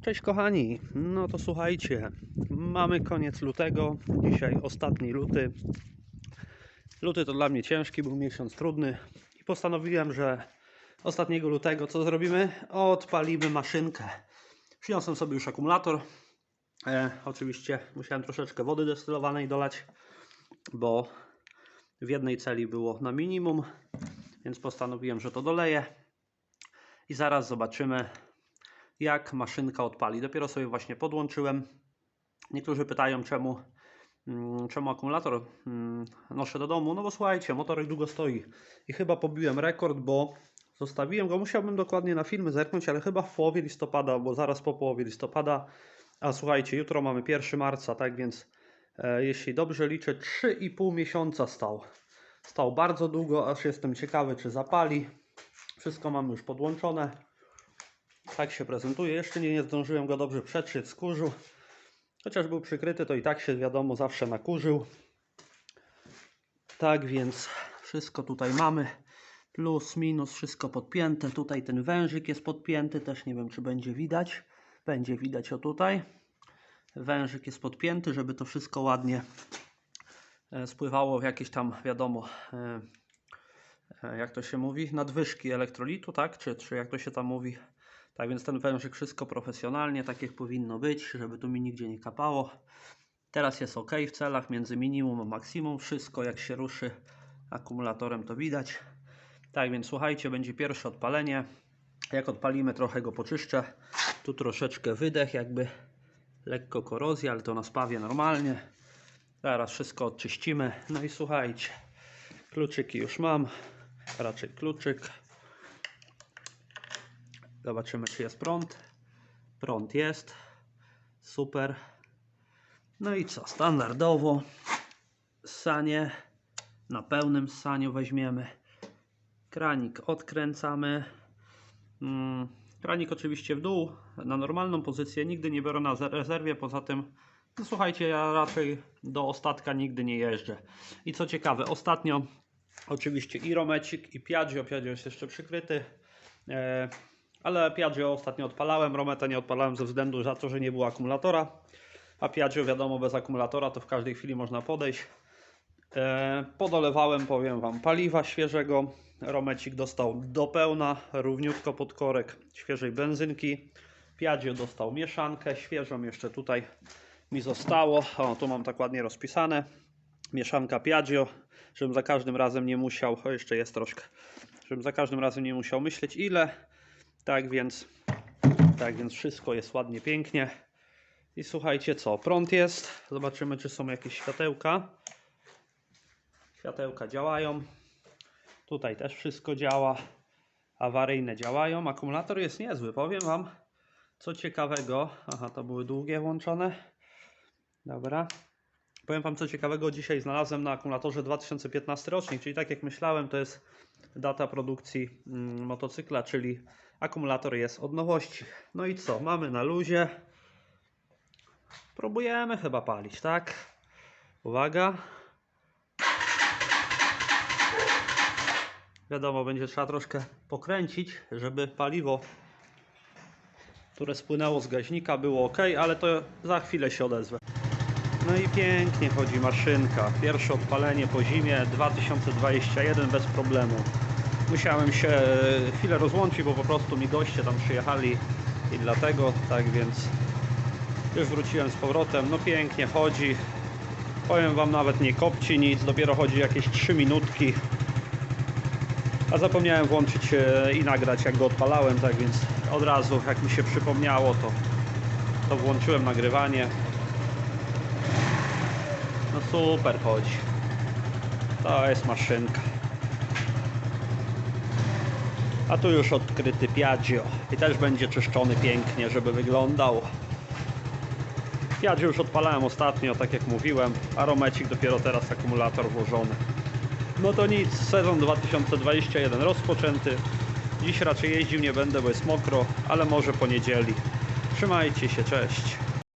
Cześć kochani, no to słuchajcie, mamy koniec lutego, dzisiaj ostatni luty. Luty to dla mnie ciężki, był miesiąc trudny i postanowiłem, że ostatniego lutego co zrobimy? Odpalimy maszynkę. Przyniosłem sobie już akumulator. E, oczywiście musiałem troszeczkę wody destylowanej dolać, bo w jednej celi było na minimum, więc postanowiłem, że to doleję i zaraz zobaczymy jak maszynka odpali. Dopiero sobie właśnie podłączyłem. Niektórzy pytają, czemu, mm, czemu akumulator mm, noszę do domu. No bo słuchajcie, motorek długo stoi i chyba pobiłem rekord, bo zostawiłem go. Musiałbym dokładnie na filmy zerknąć, ale chyba w połowie listopada, bo zaraz po połowie listopada. A słuchajcie, jutro mamy 1 marca, tak więc e, jeśli dobrze liczę, 3,5 miesiąca stał. Stał bardzo długo, aż jestem ciekawy, czy zapali. Wszystko mamy już podłączone. Tak się prezentuje. Jeszcze nie, nie zdążyłem go dobrze przetrzeć z kurzu. Chociaż był przykryty, to i tak się wiadomo zawsze nakurzył. Tak więc wszystko tutaj mamy. Plus, minus, wszystko podpięte. Tutaj ten wężyk jest podpięty. Też nie wiem, czy będzie widać. Będzie widać o tutaj. Wężyk jest podpięty, żeby to wszystko ładnie e, spływało w jakieś tam, wiadomo, e, e, jak to się mówi, nadwyżki elektrolitu, tak? Czy, czy jak to się tam mówi? Tak więc ten wężyk wszystko profesjonalnie, tak jak powinno być, żeby tu mi nigdzie nie kapało. Teraz jest ok w celach między minimum a maksimum. Wszystko jak się ruszy akumulatorem to widać. Tak więc słuchajcie, będzie pierwsze odpalenie. Jak odpalimy trochę go poczyszczę. Tu troszeczkę wydech, jakby lekko korozja, ale to na spawie normalnie. Zaraz wszystko odczyścimy. No i słuchajcie, kluczyki już mam. Raczej kluczyk. Zobaczymy, czy jest prąd. Prąd jest. Super. No i co? Standardowo sanie na pełnym saniu weźmiemy. Kranik odkręcamy. Mm, kranik oczywiście w dół, na normalną pozycję. Nigdy nie biorę na ze- rezerwie. Poza tym, no słuchajcie, ja raczej do ostatka nigdy nie jeżdżę. I co ciekawe, ostatnio oczywiście i Romecik, i Piaggio. Piaggio jest jeszcze przykryty. Ale Piaggio ostatnio odpalałem, Rometa nie odpalałem ze względu na to, że nie było akumulatora. A Piaggio wiadomo, bez akumulatora to w każdej chwili można podejść. E, podolewałem, powiem Wam, paliwa świeżego. Romecik dostał do pełna, równiutko pod korek świeżej benzynki. Piaggio dostał mieszankę świeżą, jeszcze tutaj mi zostało. O, tu mam tak ładnie rozpisane. Mieszanka Piaggio, żebym za każdym razem nie musiał, jeszcze jest troszkę, żebym za każdym razem nie musiał myśleć ile. Tak więc, tak więc wszystko jest ładnie, pięknie. I słuchajcie co, prąd jest. Zobaczymy czy są jakieś światełka. Światełka działają. Tutaj też wszystko działa. Awaryjne działają. Akumulator jest niezły, powiem Wam. Co ciekawego. Aha, to były długie włączone. Dobra. Powiem Wam co ciekawego. Dzisiaj znalazłem na akumulatorze 2015 rocznik, czyli tak jak myślałem, to jest data produkcji mm, motocykla, czyli akumulator jest od nowości. No i co? Mamy na luzie. Próbujemy chyba palić, tak? Uwaga. Wiadomo, będzie trzeba troszkę pokręcić, żeby paliwo, które spłynęło z gaźnika, było ok, ale to za chwilę się odezwę. No i pięknie chodzi maszynka. Pierwsze odpalenie po zimie 2021 bez problemu. Musiałem się e, chwilę rozłączyć, bo po prostu mi goście tam przyjechali i dlatego, tak więc już wróciłem z powrotem. No pięknie chodzi. Powiem Wam nawet nie kopci nic, dopiero chodzi jakieś 3 minutki. A zapomniałem włączyć e, i nagrać jak go odpalałem, tak więc od razu jak mi się przypomniało to, to włączyłem nagrywanie. No super chodzi. To jest maszynka. A tu już odkryty Piaggio i też będzie czyszczony pięknie, żeby wyglądał. Piaggio już odpalałem ostatnio, tak jak mówiłem, a Romecik dopiero teraz akumulator włożony. No to nic, sezon 2021 rozpoczęty. Dziś raczej jeździł nie będę, bo jest mokro, ale może po niedzieli. Trzymajcie się, cześć.